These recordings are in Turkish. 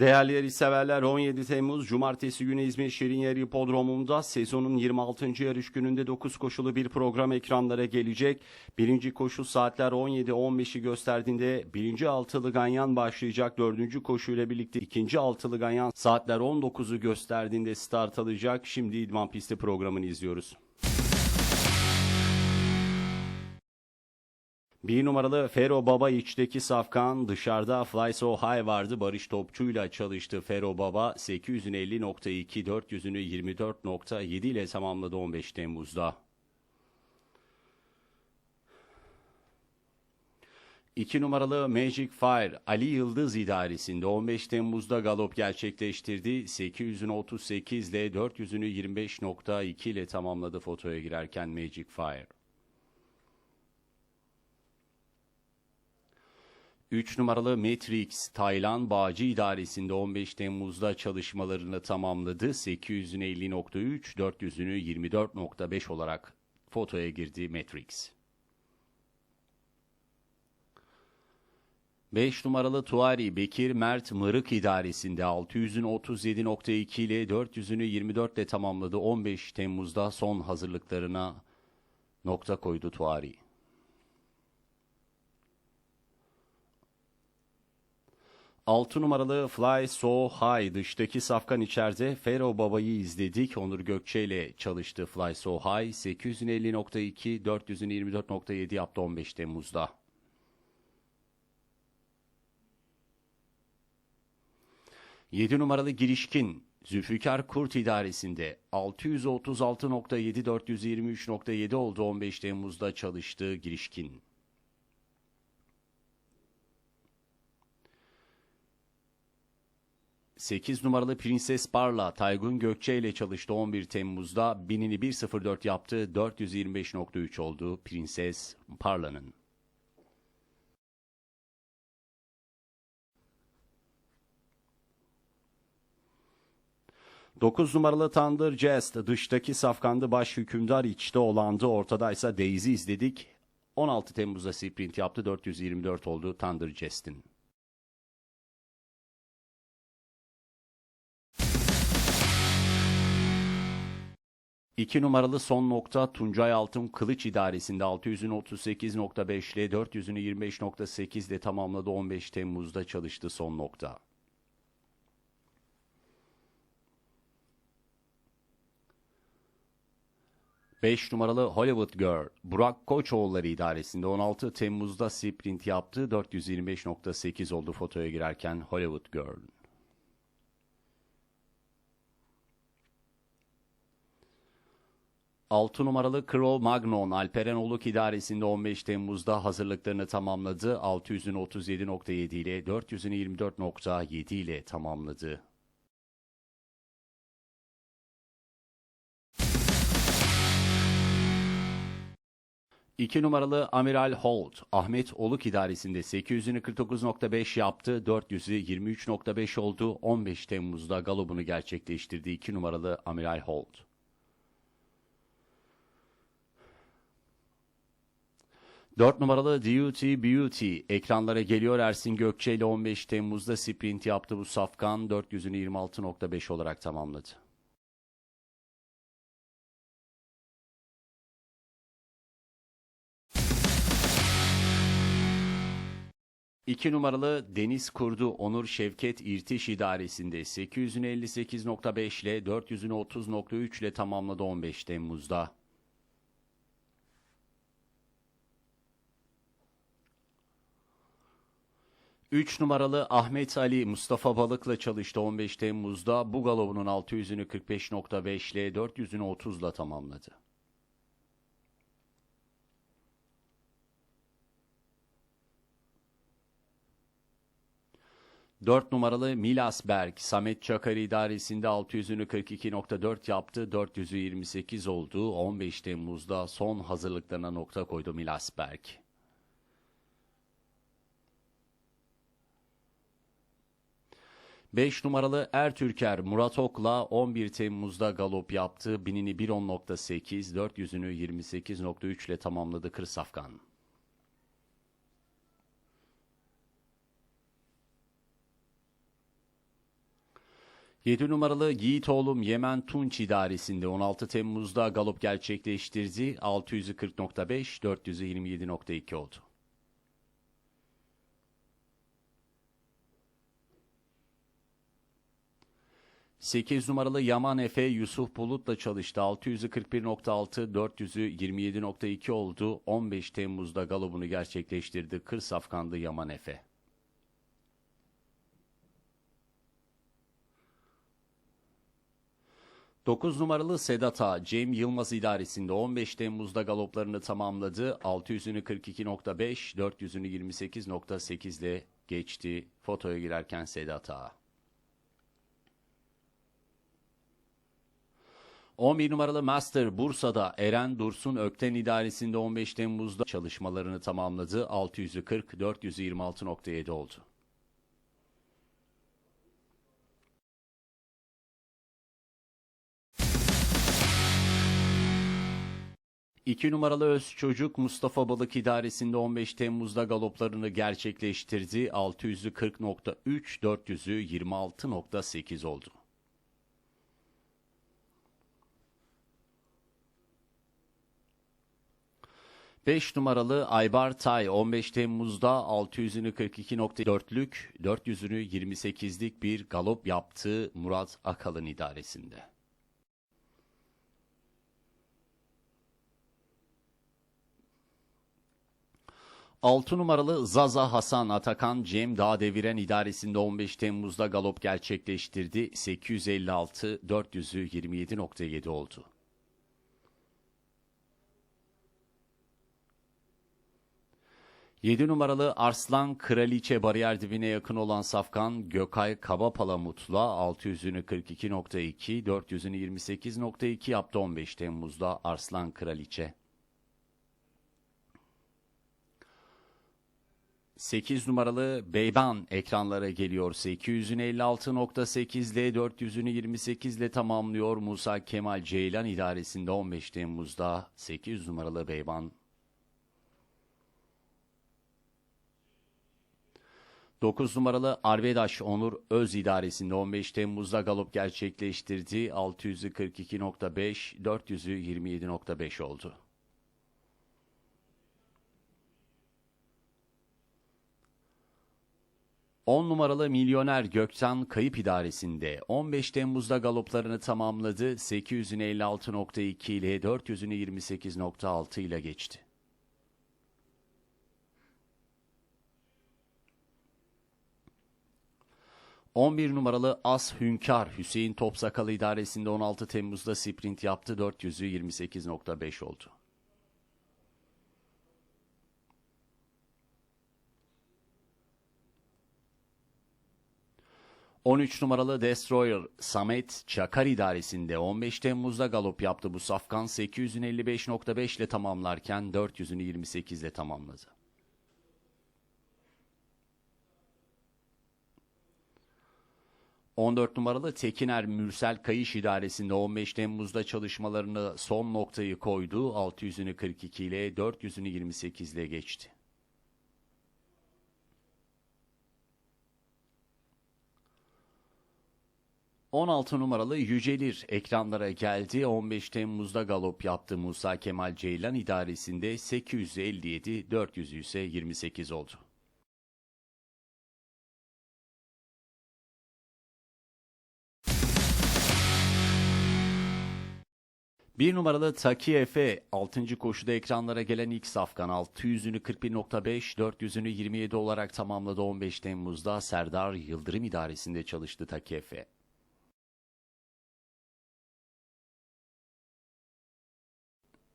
Değerli yarış severler 17 Temmuz Cumartesi günü İzmir Şirinyer Hipodromu'nda sezonun 26. yarış gününde 9 koşulu bir program ekranlara gelecek. Birinci koşu saatler 17-15'i gösterdiğinde birinci altılı ganyan başlayacak. Dördüncü koşuyla birlikte ikinci altılı ganyan saatler 19'u gösterdiğinde start alacak. Şimdi İdman Pisti programını izliyoruz. Bir numaralı Fero Baba içteki safkan dışarıda Fly So High vardı. Barış Topçu'yla çalıştı Fero Baba 850.2 400'ünü 24.7 ile tamamladı 15 Temmuz'da. 2 numaralı Magic Fire Ali Yıldız idaresinde 15 Temmuz'da galop gerçekleştirdi. 800'ünü 38 ile 400'ünü 25.2 ile tamamladı fotoya girerken Magic Fire. 3 numaralı Matrix Taylan Bağcı idaresinde 15 Temmuz'da çalışmalarını tamamladı. 800'ünü 50.3, 400'ünü 24.5 olarak fotoya girdi Matrix. 5 numaralı Tuari Bekir Mert Mırık idaresinde 600'ünü 37.2 ile 400'ünü 24 ile tamamladı. 15 Temmuz'da son hazırlıklarına nokta koydu Tuari. 6 numaralı Fly So High dıştaki safkan içeride Fero Baba'yı izledik. Onur Gökçe ile çalıştı Fly So High. 850.2, 424.7 yaptı 15 Temmuz'da. Yedi numaralı girişkin Zülfikar Kurt idaresinde 636.7 423.7 oldu 15 Temmuz'da çalıştığı girişkin. 8 numaralı Prenses Parla Taygun Gökçe ile çalıştı 11 Temmuz'da. Binini 1.04 yaptı. 425.3 oldu Prenses Parla'nın. Dokuz numaralı Thunder Jest dıştaki safkandı baş hükümdar içte olandı ortadaysa Daisy izledik. 16 Temmuz'da sprint yaptı 424 oldu Thunder Jest'in. 2 numaralı son nokta Tuncay Altın Kılıç idaresinde 600'ün 38.5 ile 400'ünü 25.8 ile tamamladı 15 Temmuz'da çalıştı son nokta. Beş numaralı Hollywood Girl, Burak Koçoğulları idaresinde 16 Temmuz'da sprint yaptı. 425.8 oldu fotoya girerken Hollywood Girl. 6 numaralı Crow Magnon Alperen Oluk idaresinde 15 Temmuz'da hazırlıklarını tamamladı. 600'ün 37.7 ile 400'ün 24.7 ile tamamladı. İki numaralı Amiral Holt, Ahmet Oluk idaresinde 800'ünü 49.5 yaptı, 400'ü 23.5 oldu. 15 Temmuz'da galobunu gerçekleştirdi 2 numaralı Amiral Holt. 4 numaralı Duty Beauty ekranlara geliyor. Ersin Gökçe ile 15 Temmuz'da sprint yaptı bu safkan. 400'ünü 26.5 olarak tamamladı. İki numaralı Deniz Kurdu Onur Şevket İrtiş idaresinde 858.5 ile 400'ünü 30.3 ile tamamladı 15 Temmuz'da. 3 numaralı Ahmet Ali Mustafa Balık'la çalıştı 15 Temmuz'da. Bu galobunun 600'ünü 45.5 ile 400'ünü 30 ile tamamladı. Dört numaralı Milas Berg, Samet Çakar idaresinde 600'ünü 42.4 yaptı, 400'ü 28 oldu. 15 Temmuz'da son hazırlıklarına nokta koydu Milas 5 numaralı Ertürker Murat Ok'la 11 Temmuz'da galop yaptı. Binini 1.10.8, 400'ünü 28.3 ile tamamladı Kırsafkan. 7 numaralı Yiğitoğlum Yemen Tunç idaresinde 16 Temmuz'da galop gerçekleştirdi. 640.5, 427.2 oldu. 8 numaralı Yaman Efe Yusuf Bulut'la çalıştı. 641.6, 427.2 oldu. 15 Temmuz'da galobunu gerçekleştirdi. Kır safkanlı Yaman Efe. Dokuz numaralı Sedat Ağa, Cem Yılmaz idaresinde 15 Temmuz'da galoplarını tamamladı. 600'ünü 42.5, 400'ünü 28.8 ile geçti. Fotoya girerken Sedat Ağa. 11 numaralı Master Bursa'da Eren Dursun Ökten idaresinde 15 Temmuz'da çalışmalarını tamamladı. 640 426.7 oldu. İki numaralı öz çocuk Mustafa Balık idaresinde 15 Temmuz'da galoplarını gerçekleştirdi. 640.3 426.8 oldu. 5 numaralı Aybar Tay 15 Temmuz'da 600'ünü 42.4'lük 400'ünü 28'lik bir galop yaptı Murat Akalın idaresinde. Altı numaralı Zaza Hasan Atakan Cem Dağ Deviren idaresinde 15 Temmuz'da galop gerçekleştirdi. 856 400'ü 27.7 oldu. 7 numaralı Arslan Kraliçe bariyer dibine yakın olan Safkan Gökay Kabapalamut'la 600'ünü 42.2, 400'ünü 28.2 yaptı 15 Temmuz'da Arslan Kraliçe. 8 numaralı Beyban ekranlara geliyor. 800'ünü 56.8 ile 400'ünü 28 ile tamamlıyor Musa Kemal Ceylan idaresinde 15 Temmuz'da 8 numaralı Beyban 9 numaralı Arvedaş Onur Öz idaresinde 15 Temmuz'da galop gerçekleştirdi. 600'ü 42.5, 400'ü 27.5 oldu. On numaralı milyoner Gökten Kayıp idaresinde 15 Temmuz'da galoplarını tamamladı. 800'ünü 56.2 ile 400'ünü 28.6 ile geçti. 11 numaralı As Hünkar Hüseyin Topsakalı idaresinde 16 Temmuz'da sprint yaptı. 400'ü 28.5 oldu. ...13 numaralı Destroyer Samet Çakar idaresinde 15 Temmuz'da galop yaptı bu safkan 855.5 ile tamamlarken 400'ünü 28 ile tamamladı. 14 numaralı Tekiner Mürsel Kayış İdaresi'nde 15 Temmuz'da çalışmalarını son noktayı koydu. 600'ünü 42 ile 400'ünü 28 ile geçti. ...16 numaralı Yücelir ekranlara geldi. 15 Temmuz'da galop yaptı Musa Kemal Ceylan idaresinde 857, 400 ise 28 oldu. Bir numaralı Taki Efe 6. koşuda ekranlara gelen ilk safkan 600'ünü 41.5, 400'ünü 27 olarak tamamladı 15 Temmuz'da Serdar Yıldırım idaresinde çalıştı Taki Efe.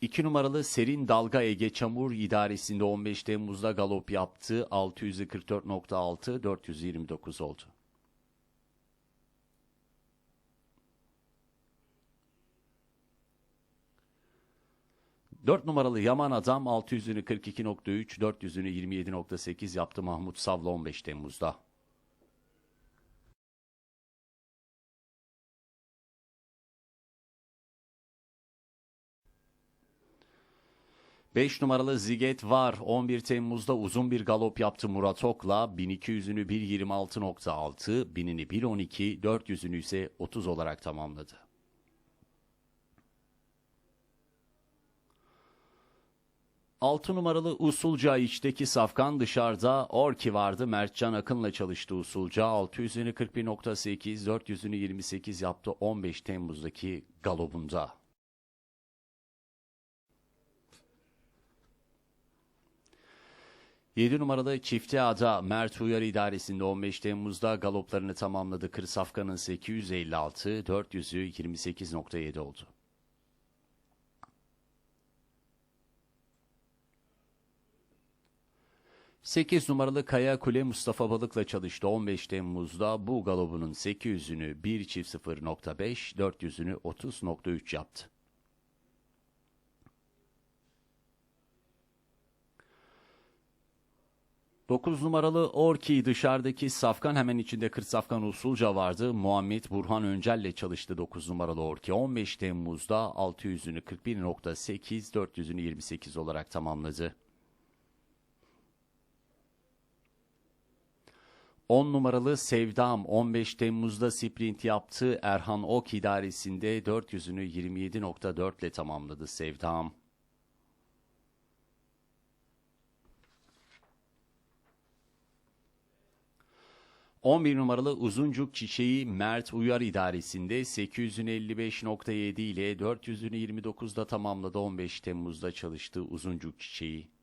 İki numaralı Serin Dalga Ege Çamur idaresinde 15 Temmuz'da galop yaptı. 644.6, 429 oldu. 4 numaralı Yaman Adam 600'ünü 42.3, 400'ünü 27.8 yaptı Mahmut Savla 15 Temmuz'da. 5 numaralı Ziget var. 11 Temmuz'da uzun bir galop yaptı Murat Ok'la. 1200'ünü 1.26.6, 1000'ini 1.12, 400'ünü ise 30 olarak tamamladı. Altı numaralı Usulca içteki safkan dışarıda Orki vardı. Mertcan Akın'la çalıştı Usulca. 600'ünü 41.8, 400'ünü 28 yaptı 15 Temmuz'daki galobunda. Yedi numaralı çifte ada Mert Uyar idaresinde 15 Temmuz'da galoplarını tamamladı. Kır Safkan'ın 856, 400'ü 28.7 oldu. 8 numaralı Kaya Kule Mustafa Balık'la çalıştı 15 Temmuz'da bu galobunun 800'ünü 1 çift 0.5, 400'ünü 30.3 yaptı. Dokuz numaralı Orki dışarıdaki Safkan hemen içinde 40 Safkan usulca vardı. Muhammed Burhan Öncel'le çalıştı 9 numaralı Orki. 15 Temmuz'da 600'ünü 41.8, 400'ünü 28 olarak tamamladı. 10 numaralı Sevdam 15 Temmuz'da sprint yaptı. Erhan Ok idaresinde 400'ünü 27.4 ile tamamladı Sevdam. ...11 numaralı Uzuncuk Çiçeği Mert Uyar idaresinde 855.7 ile 400'ünü 29'da tamamladı 15 Temmuz'da çalıştı Uzuncuk Çiçeği.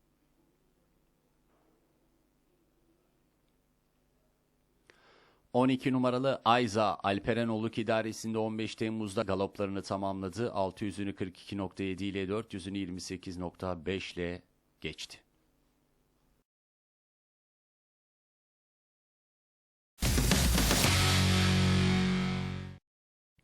12 numaralı Ayza Alperen Oluk idaresinde 15 Temmuz'da galoplarını tamamladı. 600'ünü 42.7 ile 400'ünü 28.5 ile geçti.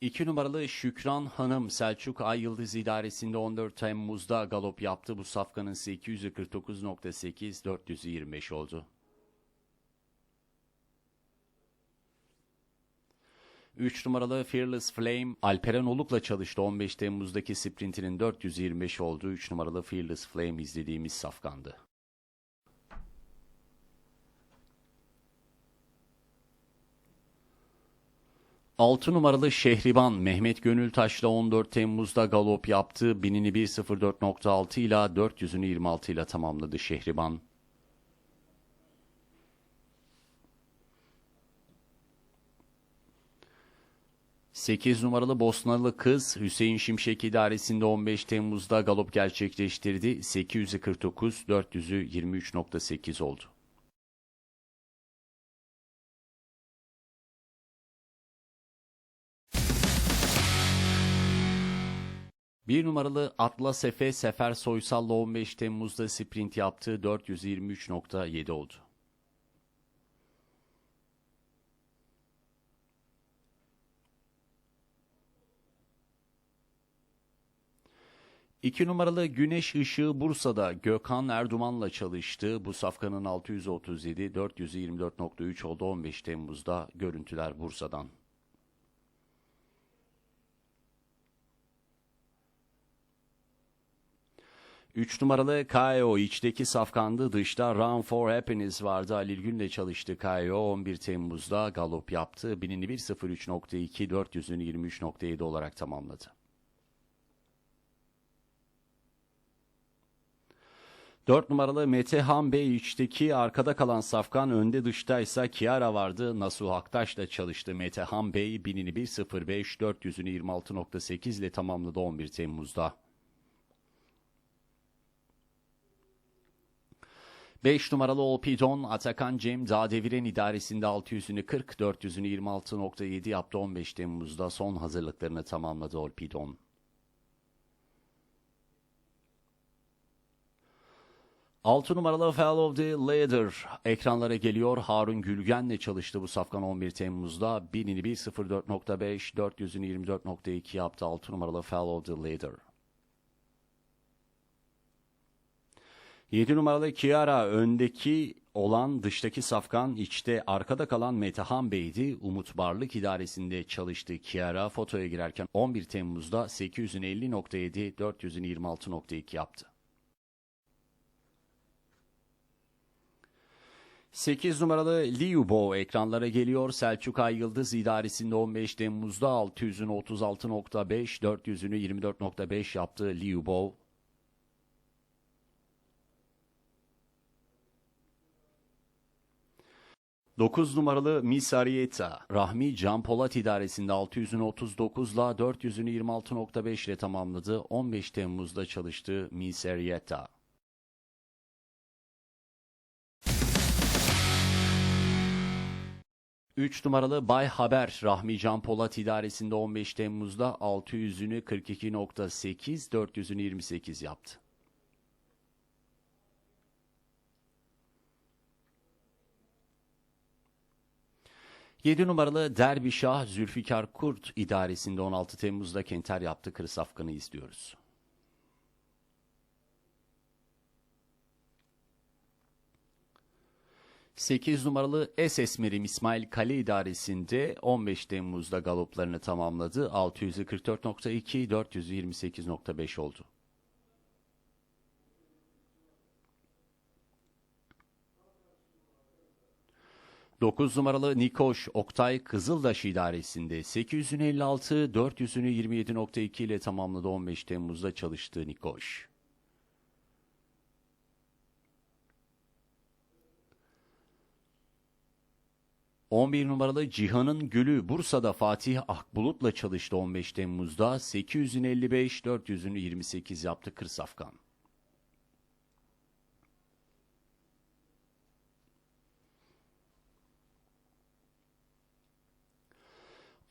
İki numaralı Şükran Hanım Selçuk Ay Yıldız idaresinde 14 Temmuz'da galop yaptı. Bu safkanın 849.8 425 oldu. 3 numaralı Fearless Flame Alperen Oluk'la çalıştı. 15 Temmuz'daki sprintinin 425 olduğu 3 numaralı Fearless Flame izlediğimiz safkandı. Altı numaralı Şehriban Mehmet Gönültaş'la 14 Temmuz'da galop yaptı. Binini 1.04.6 ile 400'ünü 26 ile tamamladı Şehriban. 8 numaralı Bosnalı kız Hüseyin Şimşek idaresinde 15 Temmuz'da galop gerçekleştirdi. 800'ü 49, 400'ü 23.8 oldu. Bir numaralı Atlas Efe Sefer Soysal'la 15 Temmuz'da sprint yaptı. 423.7 oldu. 2 numaralı Güneş Işığı Bursa'da Gökhan Erduman'la çalıştı. Bu safkanın 637, 424.3 oldu 15 Temmuz'da görüntüler Bursa'dan. Üç numaralı KO içteki safkandı. Dışta Run for Happiness vardı. Halil Gün'le çalıştı KO. 11 Temmuz'da galop yaptı. Binini 1.03.2, 400'ünü 23.7 olarak tamamladı. 4 numaralı Metehan Bey içteki arkada kalan Safkan önde dışta ise Kiara vardı. Nasuh Aktaş'la çalıştı. Metehan Bey binini 1.05 400'ünü 26.8 ile tamamladı 11 Temmuz'da. 5 numaralı Olpidon Atakan Cem Dağ Deviren idaresinde 600'ünü 40 400'ünü 26.7 yaptı 15 Temmuz'da son hazırlıklarını tamamladı Olpidon. 6 numaralı Fall of the Ladder ekranlara geliyor. Harun Gülgen'le çalıştı bu safkan 11 Temmuz'da. 1000'ini 1.04.5, 400'ünü 24.2 yaptı 6 numaralı Fall of the Ladder. 7 numaralı Kiara öndeki olan dıştaki safkan içte arkada kalan Metehan Bey'di. Umut Barlık idaresinde çalıştı Kiara fotoya girerken 11 Temmuz'da 850.7 400'ünü 26.2 yaptı. 8 numaralı Liubo ekranlara geliyor. Selçuk Ay Yıldız idaresinde 15 Temmuz'da 600'ünü 36.5, 400'ünü 24.5 yaptı Liubo. Dokuz numaralı Misarieta, Rahmi Can Polat idaresinde 600'ünü 39'la 400'ünü 26.5 ile tamamladı. 15 Temmuz'da çalıştı Misarieta. 3 numaralı Bay Haber Rahmi Can Polat idaresinde 15 Temmuz'da 600'ünü 42.8, 400'ünü 28 yaptı. Yedi numaralı Dervişah Zülfikar Kurt idaresinde 16 Temmuz'da kenter yaptı. Kırıs Afgan'ı izliyoruz. Sekiz numaralı S Esmerim İsmail Kale idaresinde 15 Temmuz'da galoplarını tamamladı. 600'ü 44.2, 400'ü 28.5 oldu. 9 numaralı Nikoş Oktay Kızıldaş idaresinde 856, 400'ünü 27.2 ile tamamladı 15 Temmuz'da çalıştığı Nikoş. ...11 numaralı Cihan'ın Gülü Bursa'da Fatih Akbulut'la çalıştı 15 Temmuz'da... ...800'ünü 55, 400'ünü 28 yaptı Kırsafkan.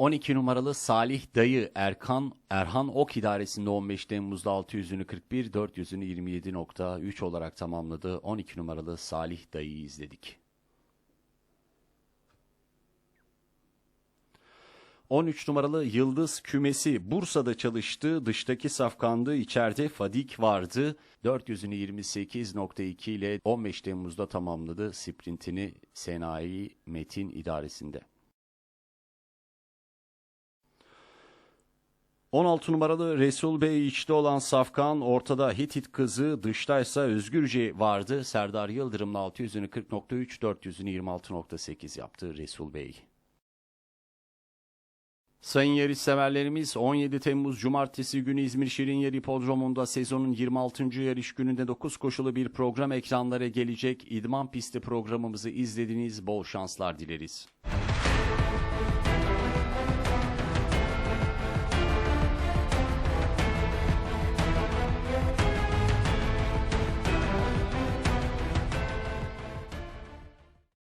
12 numaralı Salih Dayı Erkan Erhan Ok idaresinde 15 Temmuz'da 600'ünü 41, 400'ünü 27.3 olarak tamamladı. 12 numaralı Salih Dayı'yı izledik. 13 numaralı Yıldız Kümesi Bursa'da çalıştı. Dıştaki safkandı. içeride Fadik vardı. 400'ünü 28.2 ile 15 Temmuz'da tamamladı. Sprintini Senayi Metin idaresinde. 16 numaralı Resul Bey içte olan Safkan, ortada Hitit kızı, dıştaysa Özgürce vardı. Serdar Yıldırım'la 600'ünü 40.3, 400'ünü 26.8 yaptı Resul Bey. Sayın yarış severlerimiz 17 Temmuz Cumartesi günü İzmir Şirin Hipodromu'nda sezonun 26. yarış gününde 9 koşulu bir program ekranlara gelecek. İdman pisti programımızı izlediğiniz bol şanslar dileriz.